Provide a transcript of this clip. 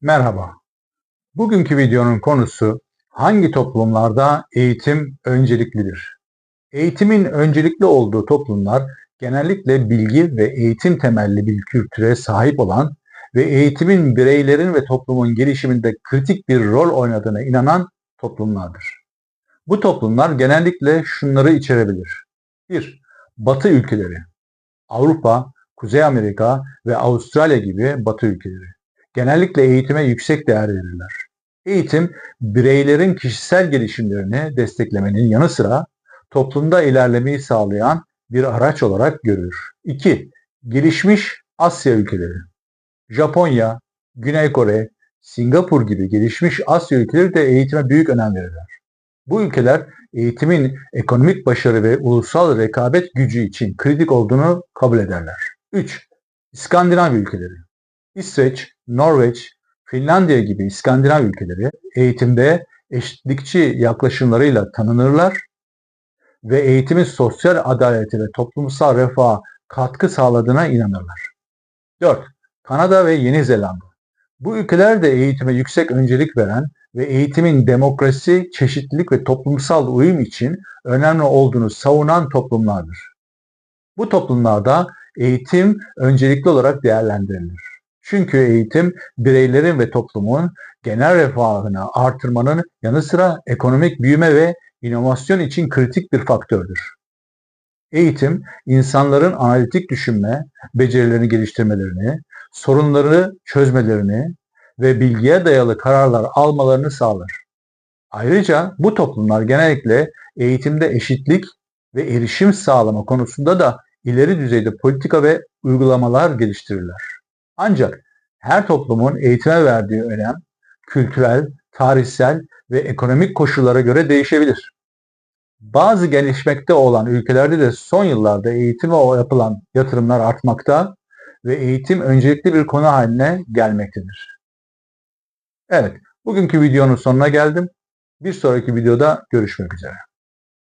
Merhaba. Bugünkü videonun konusu hangi toplumlarda eğitim önceliklidir? Eğitimin öncelikli olduğu toplumlar genellikle bilgi ve eğitim temelli bir kültüre sahip olan ve eğitimin bireylerin ve toplumun gelişiminde kritik bir rol oynadığına inanan toplumlardır. Bu toplumlar genellikle şunları içerebilir. 1. Batı ülkeleri. Avrupa, Kuzey Amerika ve Avustralya gibi Batı ülkeleri genellikle eğitime yüksek değer verirler. Eğitim, bireylerin kişisel gelişimlerini desteklemenin yanı sıra toplumda ilerlemeyi sağlayan bir araç olarak görülür. 2. Gelişmiş Asya ülkeleri. Japonya, Güney Kore, Singapur gibi gelişmiş Asya ülkeleri de eğitime büyük önem verirler. Bu ülkeler eğitimin ekonomik başarı ve ulusal rekabet gücü için kritik olduğunu kabul ederler. 3. İskandinav ülkeleri. İsveç, Norveç, Finlandiya gibi İskandinav ülkeleri eğitimde eşitlikçi yaklaşımlarıyla tanınırlar ve eğitimin sosyal adaleti ve toplumsal refaha katkı sağladığına inanırlar. 4. Kanada ve Yeni Zelanda. Bu ülkeler de eğitime yüksek öncelik veren ve eğitimin demokrasi, çeşitlilik ve toplumsal uyum için önemli olduğunu savunan toplumlardır. Bu toplumlarda eğitim öncelikli olarak değerlendirilir. Çünkü eğitim bireylerin ve toplumun genel refahını artırmanın yanı sıra ekonomik büyüme ve inovasyon için kritik bir faktördür. Eğitim, insanların analitik düşünme, becerilerini geliştirmelerini, sorunları çözmelerini ve bilgiye dayalı kararlar almalarını sağlar. Ayrıca bu toplumlar genellikle eğitimde eşitlik ve erişim sağlama konusunda da ileri düzeyde politika ve uygulamalar geliştirirler. Ancak her toplumun eğitime verdiği önem kültürel, tarihsel ve ekonomik koşullara göre değişebilir. Bazı gelişmekte olan ülkelerde de son yıllarda eğitime yapılan yatırımlar artmakta ve eğitim öncelikli bir konu haline gelmektedir. Evet, bugünkü videonun sonuna geldim. Bir sonraki videoda görüşmek üzere.